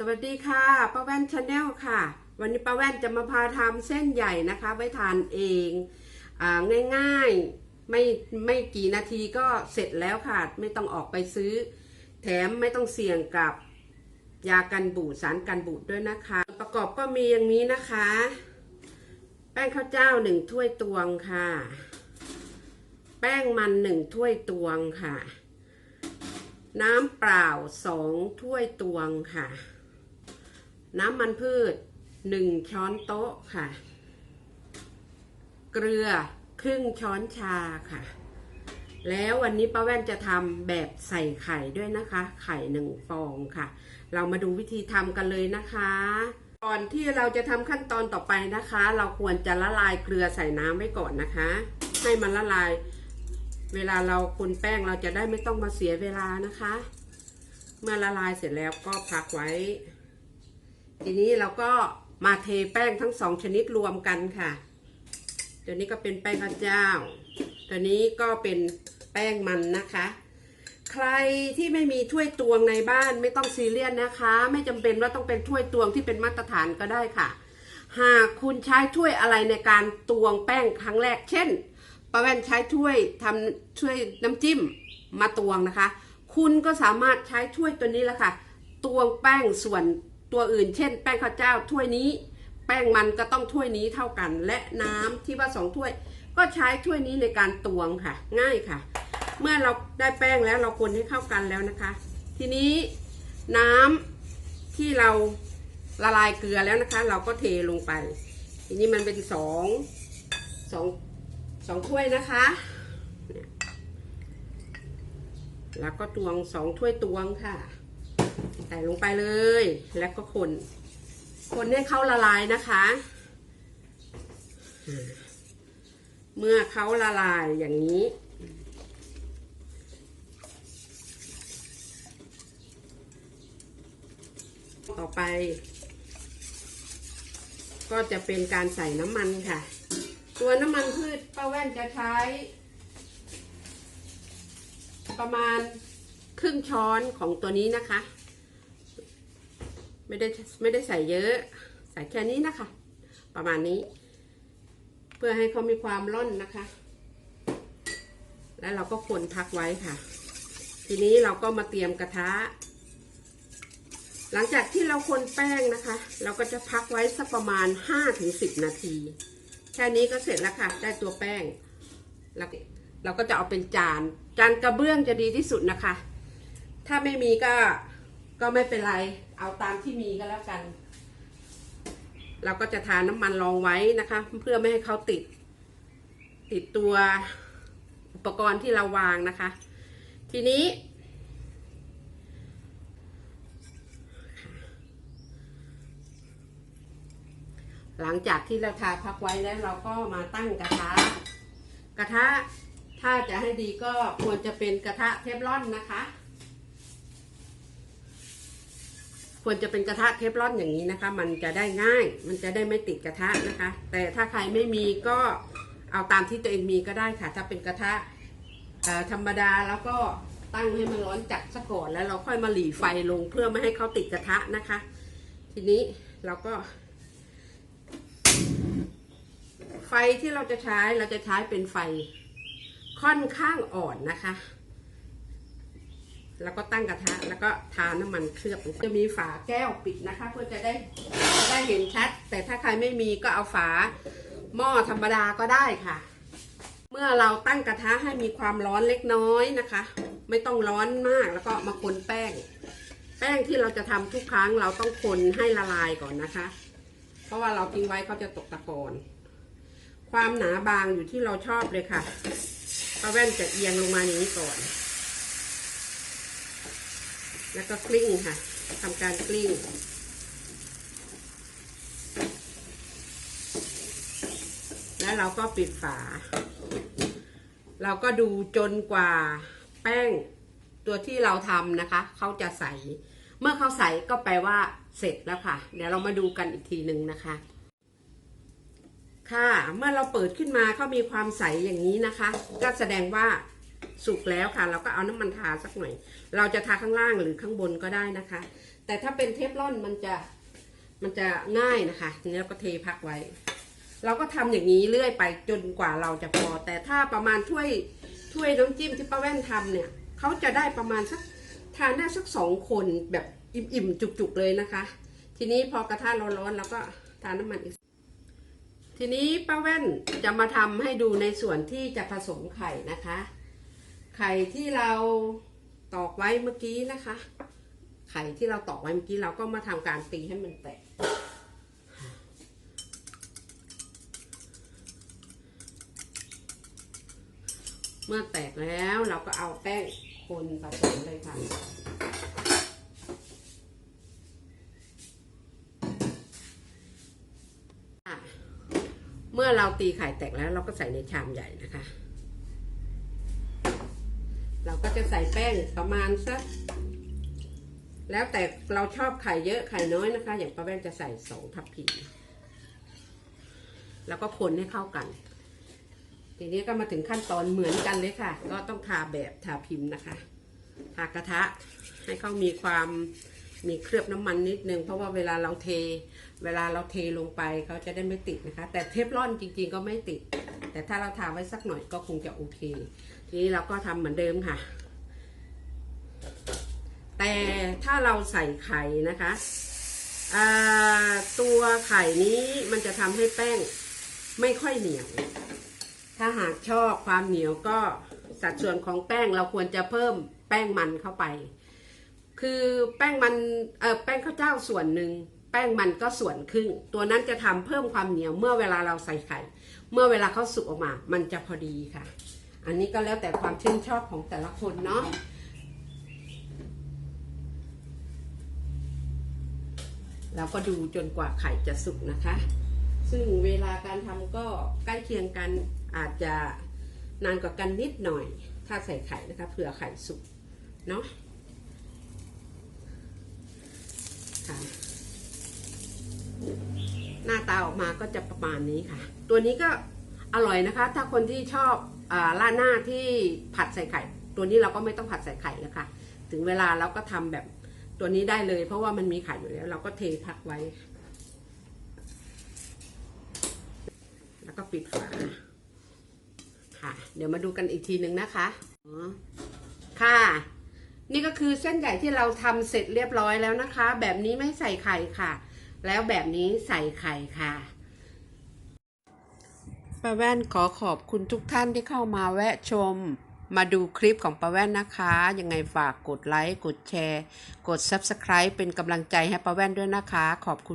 สวัสดีค่ะป้าแว่นชาแนลค่ะ วันนี้ป้าแว่นจะมาพาทำเส้นใหญ่นะคะ ไว้ทานเององ่ายๆไม่ไม่กี่นาทีก็เสร็จแล้วค่ะ ไม่ต้องออกไปซื้อ แถมไม่ต้องเสี่ยงกับยากันบูดสารกันบูดด้วยนะคะ ประกอบก็มีอย่างนี้นะคะ แป้งข้าวเจ้าหนึ่งถ้วยตวงค่ะ แป้งมันหนึ่งถ้วยตวงค่ะ น้ำเปล่าสองถ้วยตวงค่ะ น้ำมันพืชหนึ่งช้อนโต๊ะค่ะ เกลือครึ่งช้อนชาค่ะ แล้ววันนี้ป้าแว่นจะทำแบบใส่ไข่ด้วยนะคะ ไข่หนึ่งฟองค่ะ เรามาดูวิธีทำกันเลยนะคะก่อนที่เราจะทำขั้นตอนต่อไปนะคะ เราควรจะละลายเกลือใส่น้ำไว้ก่อนนะคะ ให้มันละลาย เวลาเราคนแป้งเราจะได้ไม่ต้องมาเสียเวลานะคะ เมื่อละลายเสร็จแล้วก็พักไว้ ทีนี้เราก็มาเทแป้งทั้งสองชนิดรวมกันค่ะ ตัวนี้ก็เป็นแป้งข้าวเจ้า ตัวนี้ก็เป็นแป้งมันนะคะ ใครที่ไม่มีถ้วยตวงในบ้านไม่ต้องซีเรียสนะคะ ไม่จำเป็นว่าต้องเป็นถ้วยตวงที่เป็นมาตรฐานก็ได้ค่ะ หากคุณใช้ถ้วยอะไรในการตวงแป้งครั้งแรก เช่นป้าแว่นใช้ถ้วยทำช่วยน้ำจิ้มมาตวงนะคะ คุณก็สามารถใช้ถ้วยตัวนี้แหละค่ะ ตวงแป้งส่วน ตัวอื่นเช่น แป้งข้าวเจ้าถ้วยนี้ แป้งมันก็ต้องถ้วยนี้เท่ากัน และน้ำที่ว่าสองถ้วย ก็ใช้ถ้วยนี้ในการตวงค่ะ ง่ายค่ะ เมื่อเราได้แป้งแล้วเราคนให้เข้ากันแล้วนะคะ ทีนี้น้ำที่เราละลายเกลือแล้วนะคะ เราก็เทลงไป ทีนี้มันเป็นสองสองสองถ้วยนะคะแล้วก็ตวงสองถ้วยตวงค่ะ ใส่ลงไปเลย แล้วก็คน คนให้เขาละลายนะคะ เมื่อเขาละลายอย่างนี้ ต่อไป ก็จะเป็นการใส่น้ำมันค่ะ ตัวน้ำมันพืชป้าแว่นจะใช้ประมาณครึ่งช้อนของตัวนี้นะคะ ไม่ได้ไม่ได้ใส่เยอะ ใส่แค่นี้นะคะ ประมาณนี้ เพื่อให้เขามีความร่อนนะคะ แล้วเราก็คนพักไว้ค่ะ ทีนี้เราก็มาเตรียมกระทะ หลังจากที่เราคนแป้งนะคะ เราก็จะพักไว้สักประมาณ 5-10 นาที แค่นี้ก็เสร็จแล้วค่ะ ได้ตัวแป้งแล้วเราก็จะเอาเป็นจาน จานกระเบื้องจะดีที่สุดนะคะ ถ้าไม่มีก็ ก็ไม่เป็นไร เอาตามที่มีก็แล้วกัน เราก็จะทาน้ำมันรองไว้นะคะ เพื่อไม่ให้เขาติด ติดตัวอุปกรณ์ที่เราวางนะคะ ทีนี้ หลังจากที่เราทาพักไว้แล้วเราก็มาตั้งกระทะ กระทะถ้าจะให้ดีก็ควรจะเป็นกระทะเทฟลอนนะคะ ควรจะเป็นกระทะเทฟลอนอย่างนี้นะคะ มันจะได้ง่าย มันจะได้ไม่ติดกระทะนะคะ แต่ถ้าใครไม่มีก็เอาตามที่ตัวเองมีก็ได้ค่ะ ถ้าเป็นกระทะธรรมดาแล้วก็ตั้งให้มันร้อนจัดซะก่อนแล้วเราค่อยมาหลีไฟลงเพื่อไม่ให้เขาติดกระทะนะคะ ทีนี้เราก็ ไฟที่เราจะใช้เราจะใช้เป็นไฟค่อนข้างอ่อนนะคะ แล้วก็ตั้งกระทะแล้วก็ทาน้ำมันเคลือบจะมีฝาแก้วปิดนะคะ เพื่อจะได้ได้เห็นชัด แต่ถ้าใครไม่มีก็เอาฝาหม้อธรรมดาก็ได้ค่ะ เมื่อเราตั้งกระทะให้มีความร้อนเล็กน้อยนะคะ ไม่ต้องร้อนมากแล้วก็มาคนแป้ง แป้งที่เราจะทำทุกครั้งเราต้องคนให้ละลายก่อนนะคะ เพราะว่าเราทิ้งไว้เขาจะตกตะกอนความหนาบางอยู่ที่เราชอบเลยค่ะป้าแว่นจะเอียงลงมาอย่างนี้ก่อน แล้วก็กลิ้งค่ะทำการกลิ้ง แล้วเราก็ปิดฝา เราก็ดูจนกว่าแป้งตัวที่เราทำนะคะ เขาจะใส เมื่อเขาใสก็แปลว่าเสร็จแล้วค่ะ เดี๋ยวเรามาดูกันอีกทีหนึ่งนะคะ ค่ะ เมื่อเราเปิดขึ้นมาเขามีความใสอย่างนี้นะคะ ก็แสดงว่า สุกแล้วค่ะ เราก็เอาน้ำมันทาสักหน่อย เราจะทาข้างล่างหรือข้างบนก็ได้นะคะ แต่ถ้าเป็นเทฟลอนมันจะมันจะง่ายนะคะทีนี้เราก็เทพักไว้ เราก็ทำอย่างนี้เรื่อยไปจนกว่าเราจะพอ แต่ถ้าประมาณถ้วยถ้วยน้ำจิ้มที่ป้าแว่นทำเนี่ยเขาจะได้ประมาณสักทานได้สักสองคนแบบอิ่มๆจุกๆเลยนะคะ ทีนี้พอกระทะร้อนๆแล้วก็ทานน้ำมันอีกทีนี้ป้าแว่นจะมาทำให้ดูในส่วนที่จะผสมไข่นะคะ ไข่ที่เราตอกไว้เมื่อกี้นะคะ ไข่ที่เราตอกไว้เมื่อกี้เราก็มาทำการตีให้มันแตกเมื่อแตกแล้วเราก็เอาแป้งคนผสมเลยค่ะ เมื่อเราตีไข่แตกแล้วเราก็ใส่ในชามใหญ่นะคะ เราก็จะใส่แป้งประมาณสักแล้วแต่เราชอบไข่เยอะไข่น้อยนะคะ อย่างป้าแว่นจะใส่สองทัพพีแล้วก็คนให้เข้ากัน ทีนี้ก็มาถึงขั้นตอนเหมือนกันเลยค่ะ ก็ต้องทาแบบทาพิมพ์นะคะทากระทะให้เขามีความมีเคลือบน้ำมันนิดนึง เพราะว่าเวลาเราเท เวลาเราเทลงไปเขาจะได้ไม่ติดนะคะ แต่เทฟลอนจริง ๆ ก็ไม่ติด แต่ถ้าเราทาไว้สักหน่อยก็คงจะโอเค ทีนี้เราก็ทำเหมือนเดิมค่ะ แต่ถ้าเราใส่ไข่นะคะตัวไข่นี้มันจะทำให้แป้งไม่ค่อยเหนียว ถ้าหากชอบความเหนียวก็สัดส่วนของแป้งเราควรจะเพิ่มแป้งมันเข้าไป คือแป้งมันเออแป้งข้าวเจ้าส่วนหนึ่งแป้งมันก็ส่วนครึ่ง ตัวนั้นจะทำเพิ่มความเหนียวเมื่อเวลาเราใส่ไข่ เมื่อเวลาเขาสุกออกมา มันจะพอดีค่ะ อันนี้ก็แล้วแต่ความชื่นชอบของแต่ละคนเนาะเราก็ดูจนกว่าไข่จะสุกนะคะ ซึ่งเวลาการทำก็ใกล้เคียงกันอาจจะนานกว่ากันนิดหน่อย ถ้าใส่ไข่นะคะเผื่อไข่สุกเนาะค่ะหน้าตาออกมาก็จะประมาณนี้ค่ะ ตัวนี้ก็อร่อยนะคะ ถ้าคนที่ชอบ อาราหน้าที่ผัดใส่ไข่ ตัวนี้เราก็ไม่ต้องผัดใส่ไข่แล้วค่ะ ถึงเวลาเราก็ทำแบบตัวนี้ได้เลย เพราะว่ามันมีไข่อยู่แล้ว เราก็เทพักไว้ แล้วก็ปิดฝาค่ะ เดี๋ยวมาดูกันอีกทีหนึ่งนะคะค่ะ นี่ก็คือเส้นใหญ่ที่เราทำเสร็จเรียบร้อยแล้วนะคะ แบบนี้ไม่ใส่ไข่ค่ะ แล้วแบบนี้ใส่ไข่ค่ะ ป้าแว่นขอขอบคุณทุกท่านที่เข้ามาแวะชม มาดูคลิปของป้าแว่นนะคะ ยังไงฝากกดไลค์ กดแชร์ กด Subscribe เป็นกำลังใจให้ป้าแว่นด้วยนะคะ ขอบคุณ